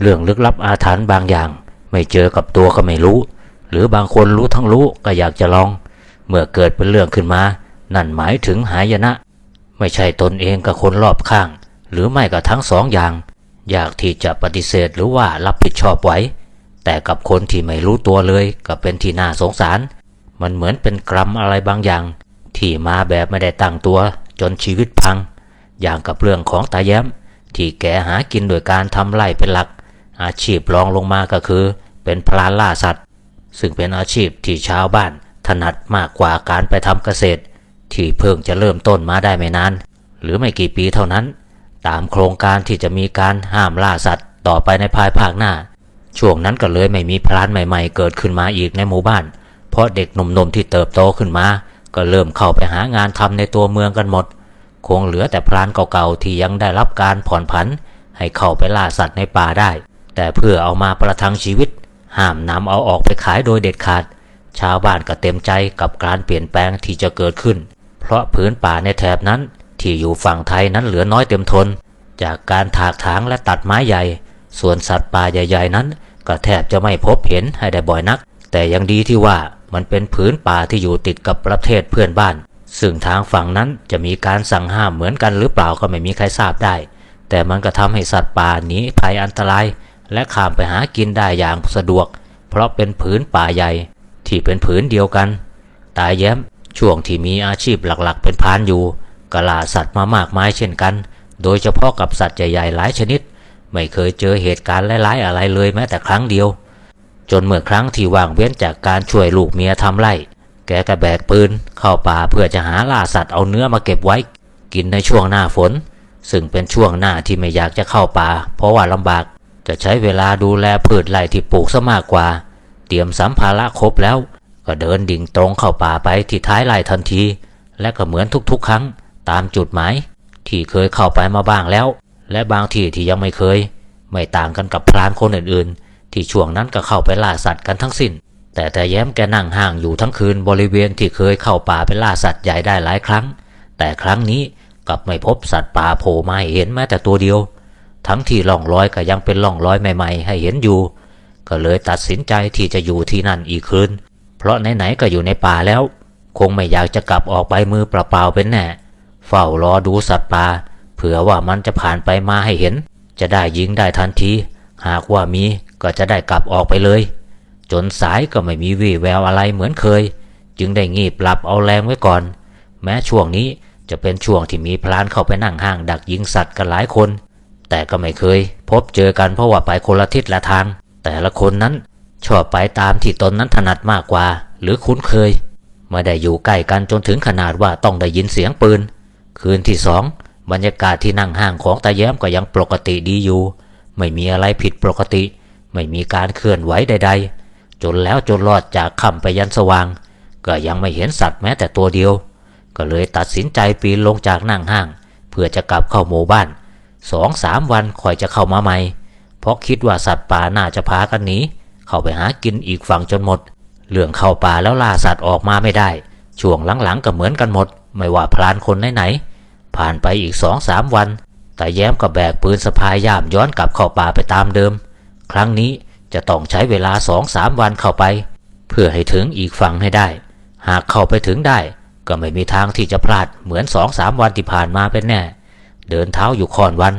เรื่องลึกลับอาถรรพ์บางอย่าง ไม่เจอกับตัวก็ไม่รู้ หรือบางคนรู้ทั้งรู้ก็อยากจะลอง เมื่อเกิดเป็นเรื่องขึ้นมา นั่นหมายถึงหายนะ ไม่ใช่ตนเองกับคนรอบข้าง หรือไม่ก็ทั้งสองอย่าง อยากที่จะปฏิเสธหรือว่ารับผิดชอบไว้ แต่กับคนที่ไม่รู้ตัวเลยก็เป็นที่น่าสงสาร มันเหมือนเป็นกรรมอะไรบางอย่าง ที่มาแบบไม่ได้ตั้งตัวจนชีวิตพัง อย่างกับเรื่องของตาแย้ม ที่แกหากินโดยการทำไร่เป็นหลัก อาชีพรองลงมาก็คือ เป็นพลานล่าสัตว์ ซึ่งเป็นอาชีพที่ชาวบ้านถนัดมากกว่าการไปทำเกษตร ที่เพิ่งจะเริ่มต้นมาได้ไม่นานหรือไม่กี่ปีเท่านั้น ตามโครงการที่จะมีการห้ามล่าสัตว์ต่อไปในภายภาคหน้า ช่วงนั้นก็เลยไม่มีพลานใหม่ ๆ เกิดขึ้นมาอีกในหมู่บ้าน เพราะเด็กหนุ่มๆที่เติบโตขึ้นมา ก็เริ่มเข้าไปหางานทำในตัวเมืองกันหมด คงเหลือแต่พรานเก่าๆที่ยังได้รับการผ่อนผัน ให้เข้าไปล่าสัตว์ในป่าได้ แต่เพื่อเอามาประทังชีวิต ห้ามนำเอาออกไปขายโดยเด็ดขาด ชาวบ้านก็เต็มใจกับการเปลี่ยนแปลงที่จะเกิดขึ้น เพราะพื้นป่าในแถบนั้นที่อยู่ฝั่งไทยนั้นเหลือน้อยเต็มทน จากการถากถางและตัดไม้ใหญ่ ส่วนสัตว์ป่าใหญ่ ๆ นั้น ก็แทบจะไม่พบเห็นให้ได้บ่อยนัก แต่ยังดีที่ว่ามันเป็นพื้นป่าที่อยู่ติดกับประเทศเพื่อนบ้าน ซึ่งทางฝั่งนั้นจะมีการสั่งห้ามเหมือนกันหรือเปล่าก็ไม่มีใครทราบได้ แต่มันก็ทำให้สัตว์ป่าหนีภัยอันตราย และข้ามไปหากินได้อย่างสะดวก เพราะเป็นผืนป่าใหญ่ที่เป็นผืนเดียวกัน ตายแย้มช่วงที่มีอาชีพหลักๆ เป็นพรานอยู่กล่าสัตว์มามากมายเช่นกัน โดยเฉพาะกับสัตว์ใหญ่ๆหลายชนิด ไม่เคยเจอเหตุการณ์ร้ายๆอะไรเลยแม้แต่ครั้งเดียว จนเมื่อครั้งที่ว่างเว้นจากการช่วยลูกเมียทำไร่แกก็แบกปืนเข้าป่าเพื่อจะหาล่าสัตว์เอาเนื้อมาเก็บไว้ กินในช่วงหน้าฝน ซึ่งเป็นช่วงหน้าที่ไม่อยากจะเข้าป่า เพราะว่าลำบาก จะใช้เวลาดูแลพืชไร่ที่ปลูกซะมากกว่า เตรียมสัมภาระครบแล้ว ก็เดินดิ่งตรงเข้าป่าไปที่ท้ายไร่ทันที และก็เหมือนทุกๆ ครั้งตามจุดหมาย ที่เคยเข้าไปมาบ้างแล้ว และบางที่ที่ยังไม่เคย ไม่ต่างกันกับพรานคนอื่นๆ ที่ช่วงนั้นก็เข้าไปล่าสัตว์กันทั้งสิ้น แต่แต่แย้มแกนั่งห่างอยู่ทั้งคืนบริเวณที่เคยเข้าป่าไปล่าสัตว์ใหญ่ได้หลายครั้ง แต่ครั้งนี้กลับไม่พบสัตว์ป่าโผล่มาเห็นแม้แต่ตัวเดียว ทั้งที่ล่องรอยก็ยังเป็นล่องรอยใหม่ ๆ ให้เห็นอยู่ ก็เลยตัดสินใจที่จะอยู่ที่นั่นอีกคืน เพราะไหนๆก็อยู่ในป่าแล้ว คงไม่อยากจะกลับออกไปมือเปล่าๆเป็นแน่ เฝ้ารอดูสัตว์ป่าเผื่อว่ามันจะผ่านไปมาให้เห็น จะได้ยิงได้ทันที หากว่ามีก็จะได้กลับออกไปเลย จนสายก็ไม่มีวี่แววอะไรเหมือนเคย จึงได้งีบหลับเอาแรงไว้ก่อน แม้ช่วงนี้จะเป็นช่วงที่มีพลานเข้าไปนั่งห้างดักยิงสัตว์กันหลายคน แต่ก็ไม่เคย พบเจอกันเพราะว่าไปคนละทิศละทาง แต่ละคนนั้นชอบไปตามที่ตนนั้นถนัดมากกว่า หรือคุ้นเคยไม่ได้อยู่ใกล้กันจนถึงขนาดว่าต้องได้ยินเสียงปืน คืนที่สองบรรยากาศที่นั่งห้างของตาแย้มก็ยังปกติดีอยู่ ไม่มีอะไรผิดปกติ ไม่มีการเคลื่อนไหวใด ๆ จนแล้วจนรอดจากค่ำไปยันสว่าง ก็ยังไม่เห็นสัตว์แม้แต่ตัวเดียว ก็เลยตัดสินใจปีนลงจากนั่งห้าง เพื่อจะกลับเข้าหมู่บ้าน สองสามวันคอยจะเข้ามาใหม่ เพราะคิดว่าสัตว์ป่าน่าจะพากันหนีเข้าไปหากินอีกฝั่งจนหมด เรื่องเข้าป่าแล้วล่าสัตว์ออกมาไม่ได้ ช่วงหลังๆก็เหมือนกันหมด ไม่ว่าพรานคนไหนๆผ่านไปอีกสองสามวันแต่แย้มก็แบกปืนสะพายย่ามย้อนกลับเข้าป่าไปตามเดิม ครั้งนี้จะต้องใช้เวลาสองสามวันเข้าไป เพื่อให้ถึงอีกฝั่งให้ได้ หากเข้าไปถึงได้ ก็ไม่มีทางที่จะพลาดเหมือนสองสามวันที่ผ่านมาเป็นแน่ เดินเท้าอยู่ค่อนวัน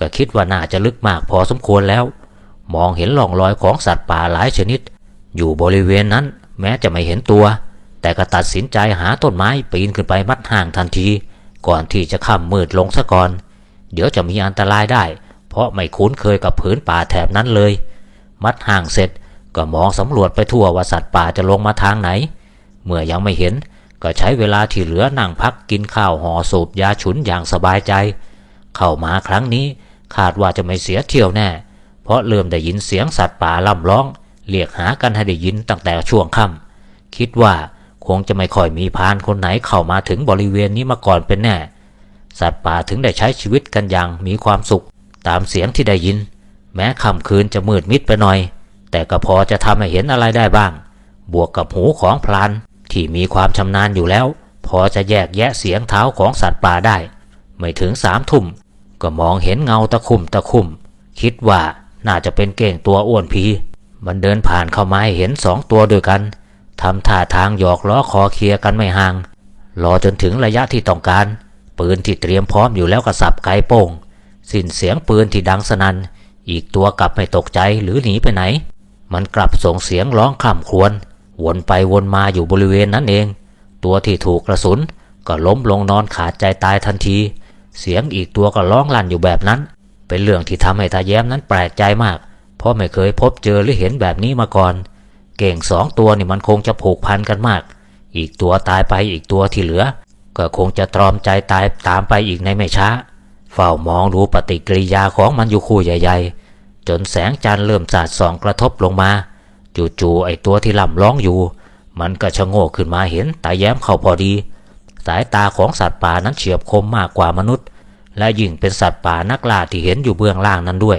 ก็คิดว่าน่าจะลึกมากพอสมควรแล้ว มองเห็นร่องรอยของสัตว์ป่าหลายชนิด อยู่บริเวณนั้นแม้จะไม่เห็นตัว แต่ก็ตัดสินใจหาต้นไม้ปีนขึ้นไปมัดห่างทันที ก่อนที่จะค่ำมืดลงซะก่อน เดี๋ยวจะมีอันตรายได้ เพราะไม่คุ้นเคยกับผืนป่าแถบนั้นเลย มัดห่างเสร็จก็มองสำรวจไปทั่วว่าสัตว์ป่าจะลงมาทางไหน เมื่อยังไม่เห็นก็ใช้เวลาที่เหลือนั่งพักกินข้าวห่อสูบยาฉุนอย่างสบายใจ เข้ามาครั้งนี้คาดว่าจะไม่เสียเที่ยวแน่ เพราะเริ่มได้ยินเสียงสัตว์ป่าล่ำร้อง เรียกหากันให้ได้ยินตั้งแต่ช่วงค่ำคิดว่าคงจะไม่ค่อยมีพานคนไหนเข้ามาถึงบริเวณนี้มาก่อนเป็นแน่ สัตว์ป่าถึงได้ใช้ชีวิตกันอย่างมีความสุข ตามเสียงที่ได้ยิน แม้ค่ำคืนจะมืดมิดไปหน่อย แต่ก็พอจะทำให้เห็นอะไรได้บ้าง บวกกับหูของพลานที่มีความชำนาญอยู่แล้ว พอจะแยกแยะเสียงเท้าของสัตว์ป่าได้ ไม่ถึงสามทุ่ม ก็มองเห็นเงาตะคุ่มตะคุ่ม คิดว่าน่าจะเป็นเก่งตัวอ้วนพีมันเดินผ่านเข้ามาให้เห็นสองตัวด้วยกันทำท่าทางหยอกล้อคอเคลียกันไม่ห่าง รอจนถึงระยะที่ต้องการ ปืนที่เตรียมพร้อมอยู่แล้วก็สับไกโป้งสิ้นเสียงปืนที่ดังสนัน่นอีกตัวกลับไม่ตกใจหรือหนีไปไหน มันกลับส่งเสียงร้องคร่ำครวญวนไปวนมาอยู่บริเวณนั้นเอง ตัวที่ถูกกระสุนก็ล้มลงนอนขาดใจตายทันที เสียงอีกตัวก็ร้องลั่นอยู่แบบนั้น เป็นเรื่องที่ทำให้ตาแย้มนั้นแปลกใจมาก เพราะไม่เคยพบเจอหรือเห็นแบบนี้มาก่อน เก่งสองตัวนี่มันคงจะผูกพันกันมาก อีกตัวตายไปอีกตัวที่เหลือ ก็คงจะตรอมใจตายตามไปอีกในไม่ช้า เฝ้ามองดูปฏิกิริยาของมันอยู่คู่ใหญ่ๆ จนแสงจันทร์เริ่มสาดส่องกระทบลงมา จู่ๆไอตัวที่ล่ำร้องอยู่ มันก็ชะโงกขึ้นมาเห็นตาแย้มเข้าพอดี สายตาของสัตว์ป่านั้นเฉียบคมมากกว่ามนุษย์ และยิ่งเป็นสัตว์ป่านักล่าที่เห็นอยู่เบื้องล่างนั้นด้วย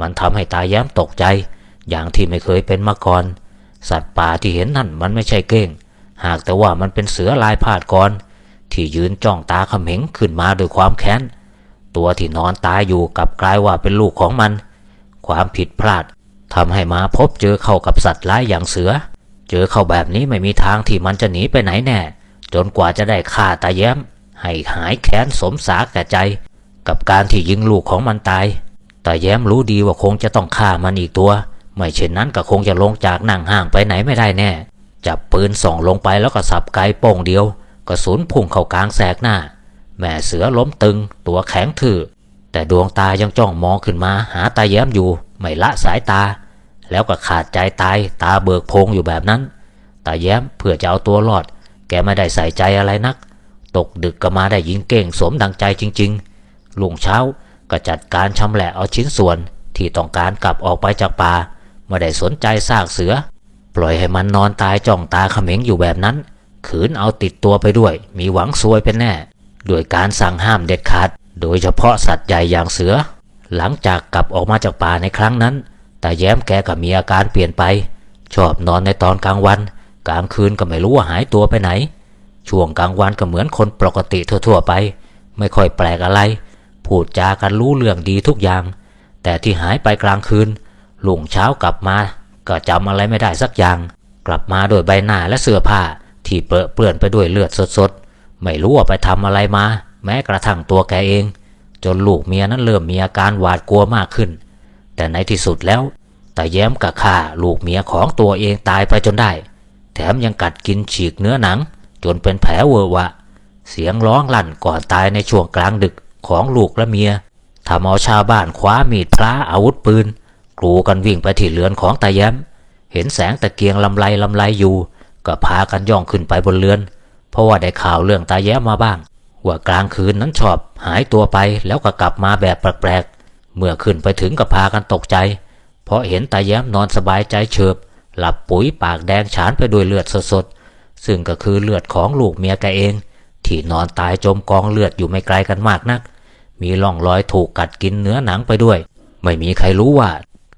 มันทำให้ตาแย้มตกใจ อย่างที่ไม่เคยเป็นมาก่อน สัตว์ป่าที่เห็นนั่นมันไม่ใช่เก้ง หากแต่ว่ามันเป็นเสือลายพาดกรที่ยืนจ้องตาเขม็งขึ้นมาด้วยความแค้น ตัวที่นอนตายอยู่กับกลายว่าเป็นลูกของมัน ความผิดพลาดทำให้มาพบเจอเข้ากับสัตว์ร้ายอย่างเสือ เจอเข้าแบบนี้ไม่มีทางที่มันจะหนีไปไหนแน่ จนกว่าจะได้ฆ่าตาแย้ม ให้หายแค้นสมสาแก่ใจ กับการที่ยิงลูกของมันตายตาแย้มรู้ดีว่าคงจะต้องฆ่ามันอีกตัว ไม่เช่นนั้นก็คงจะลงจากนั่งห่างไปไหนไม่ได้แน่ จับปืนส่องลงไปแล้วก็สับไกโป้งเดียวกระสุนพุ่งเข้ากลางแสกหน้า แม่เสือล้มตึง ตัวแข็งทื่อแต่ดวงตายังจ้องมองขึ้นมาหาตาแย้มอยู่ ไม่ละสายตา แล้วก็ขาดใจตายตาเบิกโพงอยู่แบบนั้น ตาแย้มเพื่อจะเอาตัวรอด แกไม่ได้ใส่ใจอะไรนัก ตกดึกก็มาได้ยิงเก่งสมดังใจจริงๆ ลุงเช้าก็จัดการชำแหละเอาชิ้นส่วนที่ต้องการกลับออกไปจากป่าไม่ได้สนใจซากเสือ ปล่อยให้มันนอนตายจ้องตาเขม็งอยู่แบบนั้น ขืนเอาติดตัวไปด้วย มีหวังซวยเป็นแน่ด้วยการสั่งห้ามเด็ดขาด โดยเฉพาะสัตว์ใหญ่อย่างเสือ หลังจากกลับออกมาจากป่าในครั้งนั้น แต่แย้มแกก็มีอาการเปลี่ยนไป ชอบนอนในตอนกลางวัน กลางคืนก็ไม่รู้ว่าหายตัวไปไหน ช่วงกลางวันก็เหมือนคนปกติทั่วๆไป ไม่ค่อยแปลกอะไร พูดจากันรู้เรื่องดีทุกอย่าง แต่ที่หายไปกลางคืนลุงเช้ากลับมา ก็จำอะไรไม่ได้สักอย่าง กลับมาโดยใบหน้าและเสื้อผ้าที่เปรอะเปื้อนไปด้วยเลือดสดๆ ไม่รู้ว่าไปทำอะไรมา แม้กระทั่งตัวแกเอง จนลูกเมียนั้นเริ่มมีอาการหวาดกลัวมากขึ้น แต่ในที่สุดแล้วแตาแย้มกับข้าลูกเมียของตัวเองตายไปจนได้ แถมยังกัดกินฉีกเนื้อหนัง จนเป็นแผลเวอะวะ เสียงร้องลั่นก่อนตายในช่วงกลางดึกของลูกและเมียทำเอาชาวบ้านคว้ามีดพระอาวุธปืนกรูกันวิ่งไปที่เรือนของตาแย้ม เห็นแสงตะเกียงลำไรลำไรอยู่ ก็พากันย่องขึ้นไปบนเรือน เพราะว่าได้ข่าวเรื่องตาแย้มมาบ้าง ว่ากลางคืนนั้นชอบหายตัวไปแล้วก็กลับมาแบบแปลกๆ เมื่อขึ้นไปถึงก็พากันตกใจ เพราะเห็นตาแย้มนอนสบายใจเฉิบ หลับปุ๋ยปากแดงฉานไปด้วยเลือดสดๆ ซึ่งก็คือเลือดของลูกเมียแกเอง ที่นอนตายจมกองเลือดอยู่ไม่ไกลกันมากนัก มีร่องรอยถูกกัดกินเนื้อหนังไปด้วย ไม่มีใครรู้ว่า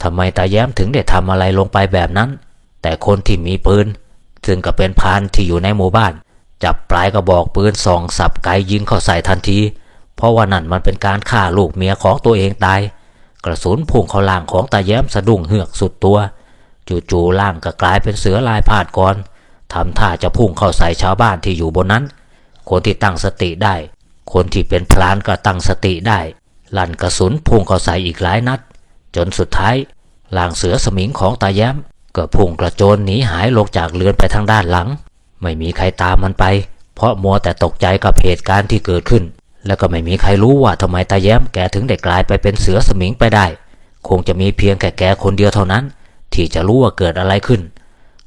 ทำไมตาแย้มถึงได้ทำอะไรลงไปแบบนั้น แต่คนที่มีปืน ซึ่งก็เป็นพานที่อยู่ในหมู่บ้าน จับปลายกระบอกปืนส่องสับไกยิงเข้าใส่ทันที เพราะว่านั่นมันเป็นการฆ่าลูกเมียของตัวเองตาย กระสุนพุ่งเข้าล่างของตาแย้มสะดุ้งเหือกสุดตัว จู่ๆล่างก็กลายเป็นเสือลายพาดกรทำท่าจะพุ่งเข้าใส่ชาวบ้านที่อยู่บนนั้น คนที่ตั้งสติได้ คนที่เป็นพลานก็ตั้งสติได้ ลั่นกระสุนพุ่งเข้าใส่อีกหลายนัด จนสุดท้ายล่างเสือสมิงของตาแย้ม ก็พุ่งกระโจนหนีหายลงจากเรือนไปทางด้านหลัง ไม่มีใครตามมันไป เพราะมัวแต่ตกใจกับเหตุการณ์ที่เกิดขึ้น แล้วก็ไม่มีใครรู้ว่าทำไมตาแย้มแกถึงได้กลายไปเป็นเสือสมิงไปได้ คงจะมีเพียงแค่แกคนเดียวเท่านั้น ที่จะรู้ว่าเกิดอะไรขึ้น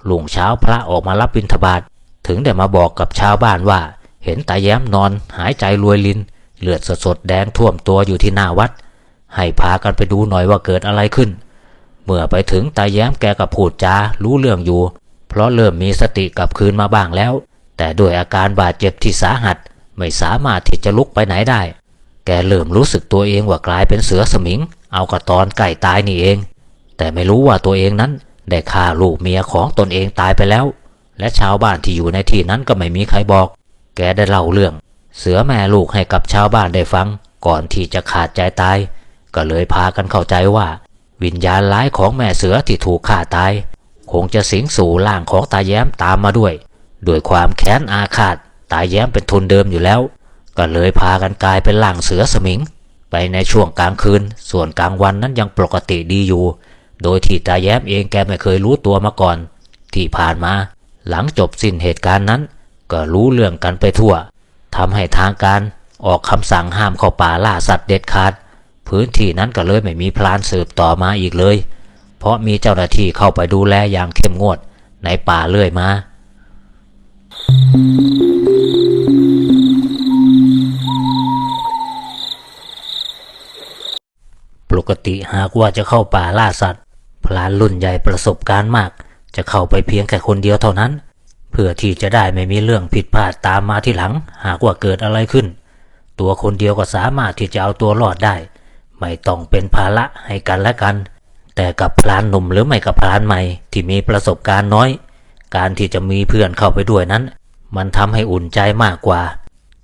ลุงเช้าพระออกมารับบิณฑบาตถึงได้มาบอกกับชาวบ้านว่า เห็นตาแย้มนอนหายใจรวยลิน เลือดสดๆแดงท่วมตัวอยู่ที่หน้าวัด ให้พากันไปดูหน่อยว่าเกิดอะไรขึ้น เมื่อไปถึงตาแย้มแกก็พูดจารู้เรื่องอยู่ เพราะเริ่มมีสติกลับคืนมาบ้างแล้ว แต่ด้วยอาการบาดเจ็บที่สาหัสไม่สามารถที่จะลุกไปไหนได้ แกเริ่มรู้สึกตัวเองว่ากลายเป็นเสือสมิง เอากระตอนใกล้ตายนี่เอง แต่ไม่รู้ว่าตัวเองนั้น ได้ฆ่าลูกเมียของตนเองตายไปแล้ว และชาวบ้านที่อยู่ในที่นั้นก็ไม่มีใครบอก แกได้เล่าเรื่อง เสือแม่ลูกให้กับชาวบ้านได้ฟัง ก่อนที่จะขาดใจตาย ก็เลยพากันเข้าใจว่า วิญญาณร้ายของแม่เสือที่ถูกฆ่าตาย คงจะสิงสู่ร่างของตาแย้มตามมาด้วยด้วยความแค้นอาฆาตตาแย้มเป็นทุนเดิมอยู่แล้ว ก็เลยพากันกลายเป็นร่างเสือสมิง ไปในช่วงกลางคืน ส่วนกลางวันนั้นยังปกติดีอยู่ โดยที่ตาแย้มเองแกไม่เคยรู้ตัวมาก่อน ที่ผ่านมา หลังจบสิ้นเหตุการณ์นั้น ก็รู้เรื่องกันไปทั่วทำให้ทางการออกคำสั่งห้ามเข้าป่าล่าสัตว์เด็ดขาด พื้นที่นั้นก็เลยไม่มีพลานสืบต่อมาอีกเลย เพราะมีเจ้าหน้าที่เข้าไปดูแลอย่างเข้มงวดในป่าเรื่อยมา ปกติหากว่าจะเข้าป่าล่าสัตว์ พลานรุ่นใหญ่ประสบการณ์มาก จะเข้าไปเพียงแค่คนเดียวเท่านั้น เพื่อที่จะได้ไม่มีเรื่องผิดพลาดตามมาที่หลัง หากว่าเกิดอะไรขึ้น ตัวคนเดียวก็สามารถที่จะเอาตัวรอดได้ ไม่ต้องเป็นภาระให้กันและกัน แต่กับพลานหนุ่มหรือไม่กับพลานใหม่ที่มีประสบการณ์น้อย การที่จะมีเพื่อนเข้าไปด้วยนั้น มันทำให้อุ่นใจมากกว่า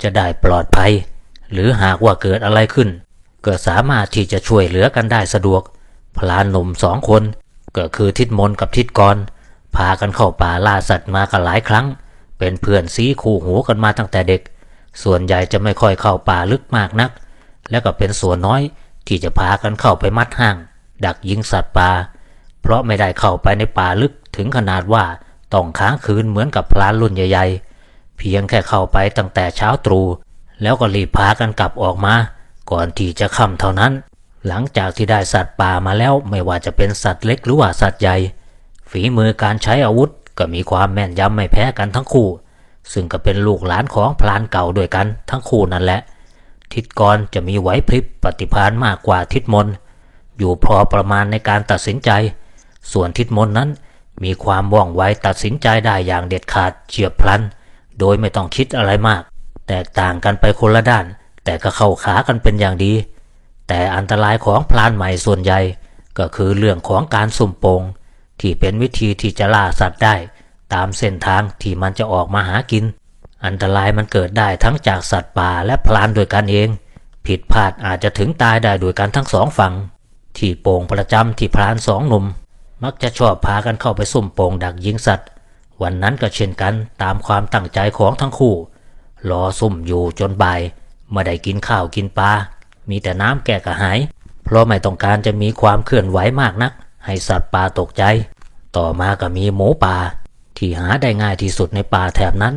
จะได้ปลอดภัย หรือหากว่าเกิดอะไรขึ้นก็สามารถที่จะช่วยเหลือกันได้สะดวก พลานหนุ่มสองคน ก็คือทิดมนกับทิดกร พากันเข้าป่าล่าสัตว์มากันหลายครั้ง เป็นเพื่อนซีคู่หูกันมาตั้งแต่เด็ก ส่วนใหญ่จะไม่ค่อยเข้าป่าลึกมากนัก และก็เป็นส่วนน้อยที่จะพากันเข้าไปมัดห้าง ดักยิงสัตว์ป่า เพราะไม่ได้เข้าไปในป่าลึกถึงขนาดว่าต้องค้างคืนเหมือนกับพลานรุ่นใหญ่ๆ เพียงแค่เข้าไปตั้งแต่เช้าตรู่แล้วก็รีบพากันกลับออกมา ก่อนที่จะค่ำเท่านั้น หลังจากที่ได้สัตว์ป่ามาแล้วไม่ว่าจะเป็นสัตว์เล็กหรือว่าสัตว์ใหญ่ ฝีมือการใช้อาวุธก็มีความแม่นยำไม่แพ้กันทั้งคู่ ซึ่งก็เป็นลูกหลานของพลานเก่าด้วยกันทั้งคู่นั่นแหละ ทิศกรจะมีไหวพริบปฏิภาณมากกว่าทิศมนอยู่พอประมาณในการตัดสินใจ ส่วนทิศมนนั้นมีความว่องไวตัดสินใจได้อย่างเด็ดขาดเฉียบพลัน โดยไม่ต้องคิดอะไรมาก แตกต่างกันไปคนละด้าน แต่ก็เข้าขากันเป็นอย่างดี แต่อันตรายของพลานใหม่ส่วนใหญ่ ก็คือเรื่องของการสุ่มปง ที่เป็นวิธีที่จะล่าสัตว์ได้ ตามเส้นทางที่มันจะออกมาหากิน อันตรายมันเกิดได้ทั้งจากสัตว์ป่าและพลานด้วยกันเอง ผิดพลาดอาจจะถึงตายได้ด้วยกันทั้งสองฝั่งที่โป่งประจำที่พรานสองหนุ่ม มักจะชอบพากันเข้าไปซุ่มโป่งดักยิงสัตว์ วันนั้นก็เช่นกันตามความตั้งใจของทั้งคู่รอซุ่มอยู่จนบ่ายไม่ได้กินข้าวกินปลา มีแต่น้ำแก้กระหาย เพราะไม่ต้องการจะมีความเคลื่อนไหวมากนัก ให้สัตว์ป่าตกใจ ต่อมาก็มีหมูป่า ที่หาได้ง่ายที่สุดในป่าแถบนั้น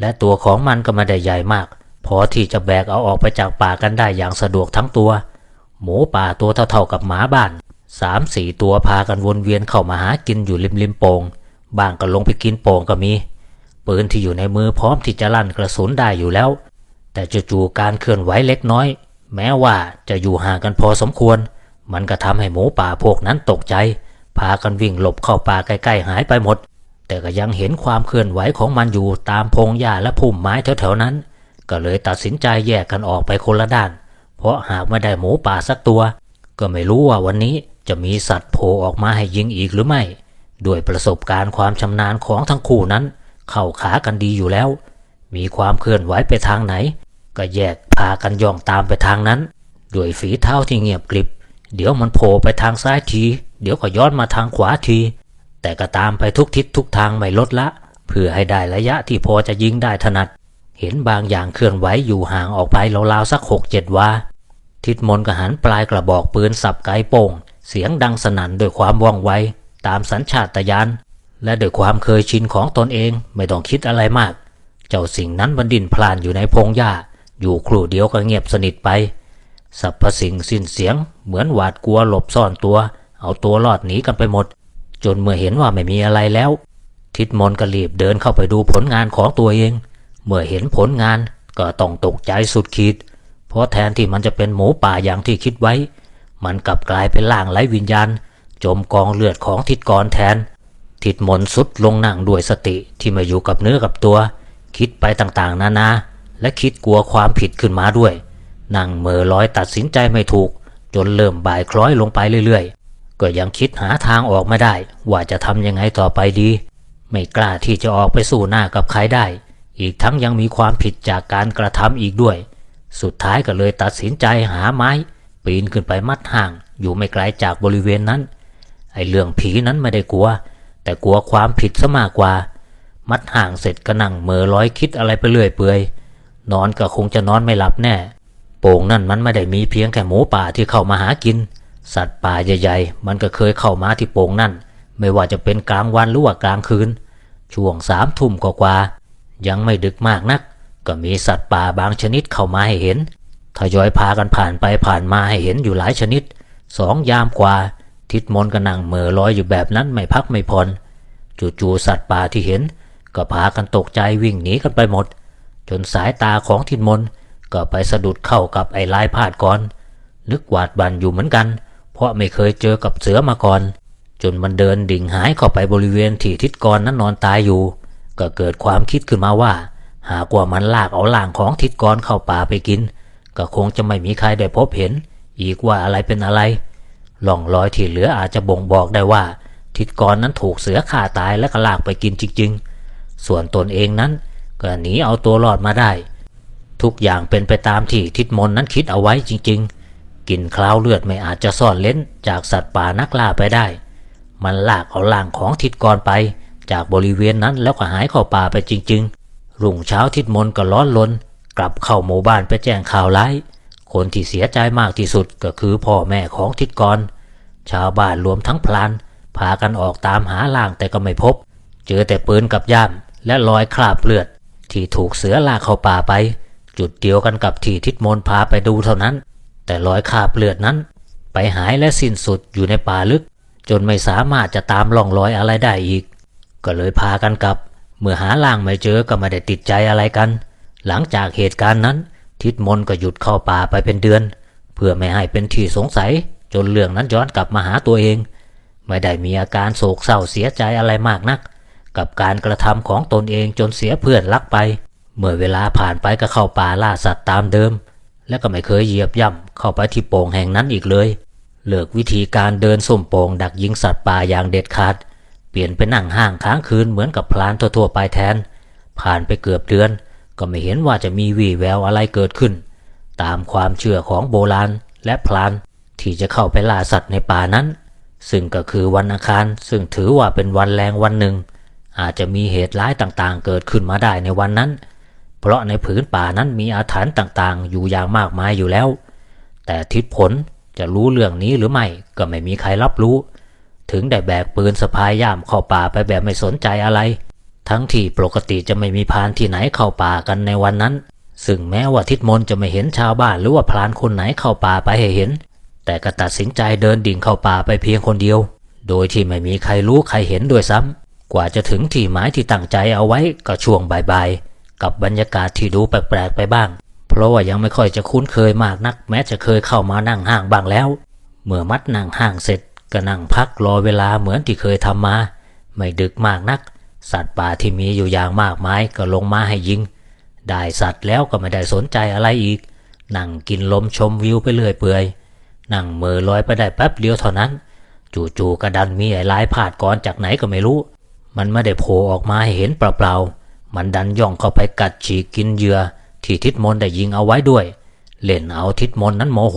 และตัวของมันก็ไม่ได้ใหญ่มาก พอที่จะแบกเอาออกไปจากป่ากันได้อย่างสะดวกทั้งตัว หมูป่าตัวเท่าๆกับหมาบ้านสามสี่ตัวพากันวนเวียนเข้ามาหากินอยู่ริมริมโป่งบางก็ลงไปกินโป่งก็มี ปืนที่อยู่ในมือพร้อมที่จะลั่นกระสุนได้อยู่แล้ว แต่จู่ๆการเคลื่อนไหวเล็กน้อย แม้ว่าจะอยู่ห่างกันพอสมควร มันก็ทำให้หมูป่าพวกนั้นตกใจ พากันวิ่งหลบเข้าป่าใกล้ๆหายไปหมด แต่ก็ยังเห็นความเคลื่อนไหวของมันอยู่ตามพงหญ้าและพุ่มไม้แถวๆนั้น ก็เลยตัดสินใจแยกกันออกไปคนละด้าน เพราะหากไม่ได้หมูป่าสักตัว ก็ไม่รู้ว่าวันนี้จะมีสัตว์โผล่ออกมาให้ยิงอีกหรือไม่ ด้วยประสบการณ์ความชำนาญของทั้งคู่นั้น เข้าขากันดีอยู่แล้ว มีความเคลื่อนไหวไปทางไหน ก็แยกพากันย่องตามไปทางนั้น ด้วยฝีเท้าที่เงียบกริบ เดี๋ยวมันโผล่ไปทางซ้ายที เดี๋ยวก็ย้อนมาทางขวาที แต่ก็ตามไปทุกทิศทุกทางไม่ลดละ เพื่อให้ได้ระยะที่พอจะยิงได้ถนัด เห็นบางอย่างเคลื่อนไหวอยู่ห่างออกไปราวๆสักหกเจ็ดวา ทิดมนก็หันปลายกระบอกปืนสับไกโป่ง เสียงดังสนั่นด้วยความว่องไวตามสัญชาตญาณและด้วยความเคยชินของตนเองไม่ต้องคิดอะไรมาก เจ้าสิ่งนั้นมันดินพลานอยู่ในพงหญ้า อยู่ครู่เดียวก็เงียบสนิทไปสรรพสิ่งสิ้นเสียง เหมือนหวาดกลัวหลบซ่อนตัว เอาตัวรอดหนีกันไปหมด จนเมื่อเห็นว่าไม่มีอะไรแล้ว ทิดมนก็รีบเดินเข้าไปดูผลงานของตัวเอง เมื่อเห็นผลงานก็ต้องตกใจสุดขีด เพราะแทนที่มันจะเป็นหมูป่าอย่างที่คิดไว้ มันกลับกลายเป็นร่างไร้วิญญาณ จมกองเลือดของทิดกรแทน ทิดมนสุดลงนั่งด้วยสติที่มาอยู่กับเนื้อกับตัว คิดไปต่างๆ นานา และคิดกลัวความผิดขึ้นมาด้วย นั่งเหม่อลอยตัดสินใจไม่ถูก จนเริ่มบ่ายคล้อยลงไปเรื่อยๆ ก็ยังคิดหาทางออกไม่ได้ ว่าจะทำยังไงต่อไปดี ไม่กล้าที่จะออกไปสู้หน้ากับใครได้ อีกทั้งยังมีความผิดจากการกระทำอีกด้วย สุดท้ายก็เลยตัดสินใจหาไม้ ปีนขึ้นไปมัดห่าง อยู่ไม่ไกลจากบริเวณนั้น ไอ้เรื่องผีนั้นไม่ได้กลัว แต่กลัวความผิดซะมากกว่า มัดห่างเสร็จก็นั่งเมอร้อยคิดอะไรไปเรื่อยเปื่อย นอนก็คงจะนอนไม่หลับแน่ โป่งนั่นมันไม่ได้มีเพียงแค่หมูป่าที่เข้ามาหากิน สัตว์ป่าใหญ่ ๆ มันก็เคยเข้ามาที่โป่งนั่น ไม่ว่าจะเป็นกลางวันหรือว่ากลางคืน ช่วงสามทุ่มกว่าๆยังไม่ดึกมากนัก ก็มีสัตว์ป่าบางชนิดเข้ามาให้เห็นทยอยพากันผ่านไปผ่านมาให้เห็นอยู่หลายชนิด สองยามกว่า ทิดมนก็นั่งเม่อลอยอยู่แบบนั้นไม่พักไม่ผ่อนจู่ๆสัตว์ป่าที่เห็น ก็พากันตกใจวิ่งหนีกันไปหมด จนสายตาของทิดมน์ก็ไปสะดุดเข้ากับไอ้ลายพาดก่อน นึกหวาดบันอยู่เหมือนกัน เพราะไม่เคยเจอกับเสือมาก่อน จนมันเดินดิ่งหายเข้าไปบริเวณที่ทิดกรนั้นนอนตายอยู่ ก็เกิดความคิดขึ้นมาว่า หากว่ามันลากเอาล่างของทิดกรเข้าป่าไปกิน ก็คงจะไม่มีใครได้พบเห็น อีกว่าอะไรเป็นอะไรล่องรอยที่เหลืออาจจะบ่งบอกได้ว่า ทิดกรนั้นถูกเสือฆ่าตายและก็ลากไปกินจริง ๆ ส่วนตนเองนั้น ก็หนีเอาตัวรอดมาได้ ทุกอย่างเป็นไปตามที่ทิดมนนั้นคิดเอาไว้จริง ๆ กินคราวเลือดไม่อาจจะซ่อนเล้นจากสัตว์ป่านักล่าไปได้ มันลากเอาล่างของทิดกรไป จากบริเวณนั้นแล้วก็หายเข้าป่าไปจริง ๆ รุ่งเช้าทิดมนก็ร้อนลน กลับเข้าหมู่บ้านไปแจ้งข่าวร้าย คนที่เสียใจมากที่สุดก็คือพ่อแม่ของทิดกร ชาวบ้านรวมทั้งพลานพากันออกตามหาล่างแต่ก็ไม่พบ เจอแต่ปืนกับย่ามและรอยคราบเลือด ที่ถูกเสือลากเข้าป่าไป จุดเดียวกันกับที่ทิดมนพาไปดูเท่านั้น แต่รอยคาบเลือดนั้น ไปหายและสิ้นสุดอยู่ในป่าลึก จนไม่สามารถจะตามล่องรอยอะไรได้อีก ก็เลยพากันกลับ เมื่อหาล่างไม่เจอก็ไม่ได้ติดใจอะไรกัน หลังจากเหตุการณ์นั้น ทิดมนก็หยุดเข้าป่าไปเป็นเดือน เพื่อไม่ให้เป็นที่สงสัย จนเรื่องนั้นย้อนกลับมาหาตัวเอง ไม่ได้มีอาการโศกเศร้าเสียใจอะไรมากนัก กับการกระทำของตนเองจนเสียเพื่อนรักไป เมื่อเวลาผ่านไปก็เข้าป่าล่าสัตว์ตามเดิม และก็ไม่เคยเหยียบย่ำเข้าไปที่โป่งแห่งนั้นอีกเลย เลิกวิธีการเดินส้มโป่งดักยิงสัตว์ป่าอย่างเด็ดขาด เปลี่ยนไปนั่งห้างค้างคืนเหมือนกับพลานทั่วๆไปแทน ผ่านไปเกือบเดือน ก็ไม่เห็นว่าจะมีวี่แววอะไรเกิดขึ้น ตามความเชื่อของโบราณและพลานที่จะเข้าไปล่าสัตว์ในป่านั้น ซึ่งก็คือวันอังคารซึ่งถือว่าเป็นวันแรงวันหนึ่ง อาจจะมีเหตุร้ายต่างๆ เกิดขึ้นมาได้ในวันนั้น เพราะในผืนป่านั้นมีอาถรรพ์ต่างๆ อยู่อย่างมากมายอยู่แล้ว แต่ทิศผลจะรู้เรื่องนี้หรือไม่ก็ไม่มีใครรับรู้ ถึงได้แบกปืนสะพายย่ามเข้าป่าไปแบบไม่สนใจอะไร ทั้งที่ปกติจะไม่มีพานที่ไหนเข้าป่ากันในวันนั้น ซึ่งแม้ว่าทิศมนจะไม่เห็นชาวบ้านหรือว่าพรานคนไหนเข้าป่าไปให้เห็น แต่ก็ตัดสินใจเดินดิ่งเข้าป่าไปเพียงคนเดียว โดยที่ไม่มีใครรู้ใครเห็นด้วยซ้ำ กว่าจะถึงที่หมายที่ตั้งใจเอาไว้ก็ช่วงบ่ายๆ กับบรรยากาศที่ดูแปลกๆไปบ้าง เพราะว่ายังไม่ค่อยจะคุ้นเคยมากนัก แม้จะเคยเข้ามานั่งห้างบ้างแล้ว เมื่อมัดนั่งห้างเสร็จก็นั่งพักรอเวลาเหมือนที่เคยทำมา ไม่ดึกมากนัก สัตว์ป่าที่มีอยู่อย่างมากมายก็ลงมาให้ยิง ได้สัตว์แล้วก็ไม่ได้สนใจอะไรอีก นั่งกินลมชมวิวไปเรื่อยเปื่อยนั่งเมือลอยไปได้แป๊บเดียวเท่านั้น จู่ๆกระดันมีไอ้ลายพาดก้อนจากไหนก็ไม่รู้ มันไม่ได้โผล่ออกมาให้เห็นเปล่าๆ มันดันย่องเข้าไปกัดฉีกกินเหยื่อที่ทิดมนได้ยิงเอาไว้ด้วย เล่นเอาทิดมนนั้นโมโห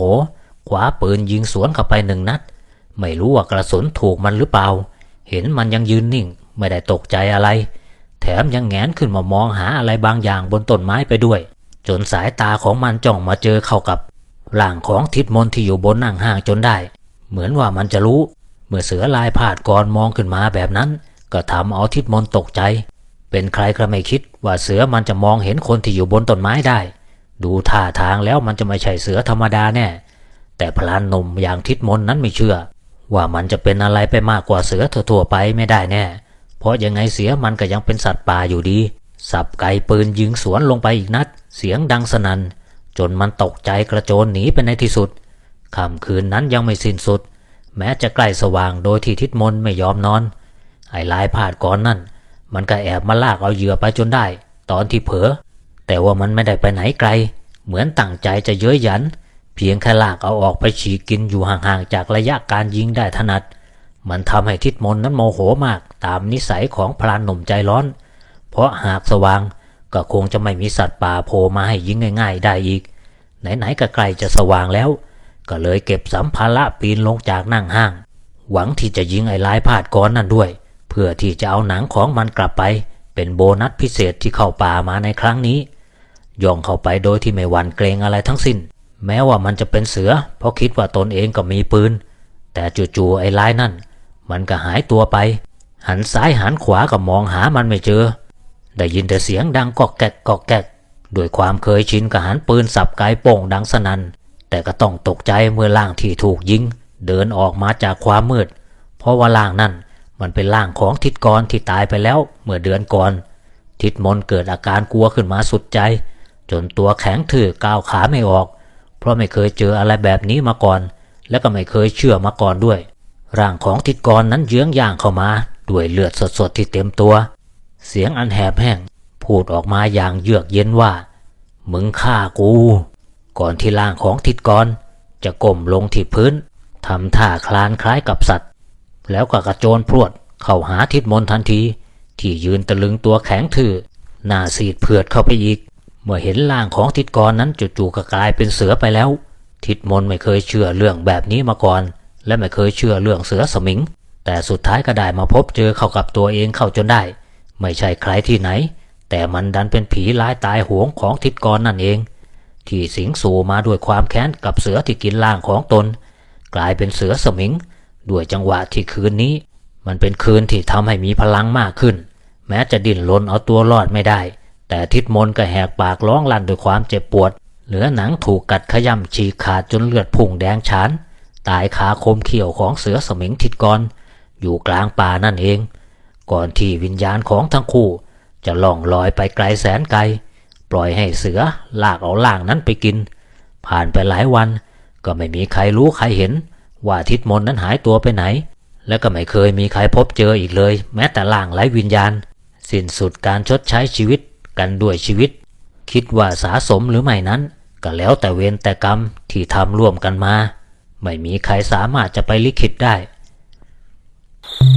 ขวาปืนยิงสวนเข้าไปหนึ่งนัด ไม่รู้ว่ากระสุนถูกมันหรือเปล่า เห็นมันยังยืนนิ่ง ไม่ได้ตกใจอะไร แถมยังแงนขึ้นมามองหาอะไรบางอย่างบนต้นไม้ไปด้วย จนสายตาของมันจ้องมาเจอเข้ากับร่างของทิดมนที่อยู่บนนั่งห้างจนได้ เหมือนว่ามันจะรู้ เมื่อเสือลายพาดก่อนมองขึ้นมาแบบนั้น ก็ทำเอาทิดมนตกใจ เป็นใครก็ไม่คิดว่าเสือมันจะมองเห็นคนที่อยู่บนต้นไม้ได้ ดูท่าทางแล้วมันจะไม่ใช่เสือธรรมดาแน่ แต่พลานหนุ่มอย่างทิดมนนั้นไม่เชื่อ ว่ามันจะเป็นอะไรไปมากกว่าเสือทั่วไปไม่ได้แน่ เพราะยังไงเสียมันก็ยังเป็นสัตว์ป่าอยู่ดี สับไกปืนยิงสวนลงไปอีกนัด เสียงดังสนัน่นจนมันตกใจกระโจนหนีไปในที่สุดค่ำคืนนั้นยังไม่สิ้นสุด แม้จะใกล้สว่างโดยที่ทิดมนไม่ยอมนอน ไอ้ลายพาดก่อนนั่น มันก็แอบมาลากเอาเหยื่อไปจนได้ ตอนที่เผลอแต่ว่ามันไม่ได้ไปไหนไกล เหมือนตั้งใจจะเย้ยหยัน เพียงแค่ลากเอาออกไปฉีกกินอยู่ห่างๆจากระยะการยิงได้ถนัด มันทำให้ทิดมนนั้นโมโหมากตามนิสัยของพรานหนุ่มใจร้อน เพราะหากสว่างก็คงจะไม่มีสัตว์ป่าโผล่มาให้ยิงง่าย ๆ ได้อีก ไหนๆก็ใกล้จะสว่างแล้ว ก็เลยเก็บสัมภาระปีนลงจากนั่งห้าง หวังที่จะยิงไอ้ลายพาดก้อนนั่นด้วย เพื่อที่จะเอาหนังของมันกลับไป เป็นโบนัสพิเศษที่เข้าป่ามาในครั้งนี้ย่องเข้าไปโดยที่ไม่หวั่นเกรงอะไรทั้งสิ้น แม้ว่ามันจะเป็นเสือ เพราะคิดว่าตนเองก็มีปืน แต่จู่ๆไอ้ลายนั่น มันก็หายตัวไป หันซ้ายหันขวาก็มองหามันไม่เจอ ได้ยินแต่เสียงดังกอกแกกกอกแกกด้วยความเคยชินกับหันปืนสับไกโป่งดังสนัน่นแต่ก็ต้องตกใจเมื่อล่างที่ถูกยิง เดินออกมาจากความมืด เพราะว่าล่างนั่น มันเป็นล่างของทิดกรที่ตายไปแล้วเมื่อเดือนก่อน ทิดมนเกิดอาการกลัวขึ้นมาสุดใจ จนตัวแข็งถือก้าวขาไม่ออก เพราะไม่เคยเจออะไรแบบนี้มาก่อน และก็ไม่เคยเชื่อมาก่อนด้วย ร่างของทิดกรนั้นเยื้องย่างเข้ามาด้วยเลือดสดๆที่เต็มตัว เสียงอันแหบแห้งพูดออกมาอย่างเยือกเย็นว่า มึงฆ่ากู ก่อนที่ร่างของทิดกรจะก้มลงที่พื้นทำท่าคลานคล้ายกับสัตว์ แล้วก็กระโจนพรวดเข้าหาทิดมนทันที ที่ยืนตะลึงตัวแข็งทื่อหน้าซีดเผือดเข้าไปอีก เมื่อเห็นร่างของทิดกรนั้นจู่ๆก็กลายเป็นเสือไปแล้ว ทิดมนไม่เคยเชื่อเรื่องแบบนี้มาก่อน และไม่เคยเชื่อเรื่องเสือสมิง แต่สุดท้ายก็ได้มาพบเจอเข้ากับตัวเองเข้าจนได้ ไม่ใช่ใครที่ไหน แต่มันดันเป็นผีร้ายตายโหงของทิดกรนั่นเอง ที่สิงสู่มาด้วยความแค้นกับเสือที่กินร่างของตน กลายเป็นเสือสมิง ด้วยจังหวะที่คืนนี้ มันเป็นคืนที่ทำให้มีพลังมากขึ้น แม้จะดิ้นรนเอาตัวรอดไม่ได้ แต่ทิดมนก็แหกปากร้องลั่นด้วยความเจ็บปวด เหลือหนังถูกกัดขย่ำฉีกขาดจนเลือดพุ่งแดงฉาน ตายคาคมเขี้ยวของเสือสมิงทิดกรอยู่กลางป่านั่นเอง ก่อนที่วิญญาณของทั้งคู่ จะล่องลอยไปไกลแสนไกล ปล่อยให้เสือลากเอาล่างนั้นไปกิน ผ่านไปหลายวันก็ไม่มีใครรู้ใครเห็น ว่าทิดมนนั้นหายตัวไปไหน และก็ไม่เคยมีใครพบเจออีกเลย แม้แต่ล่างไร้วิญญาณ สิ้นสุดการชดใช้ชีวิตกันด้วยชีวิต คิดว่าสาสมหรือไม่นั้น ก็แล้วแต่เวรแต่กรรมที่ทำร่วมกันมา ไม่มีใครสามารถจะไปลิขิตได้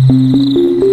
Thank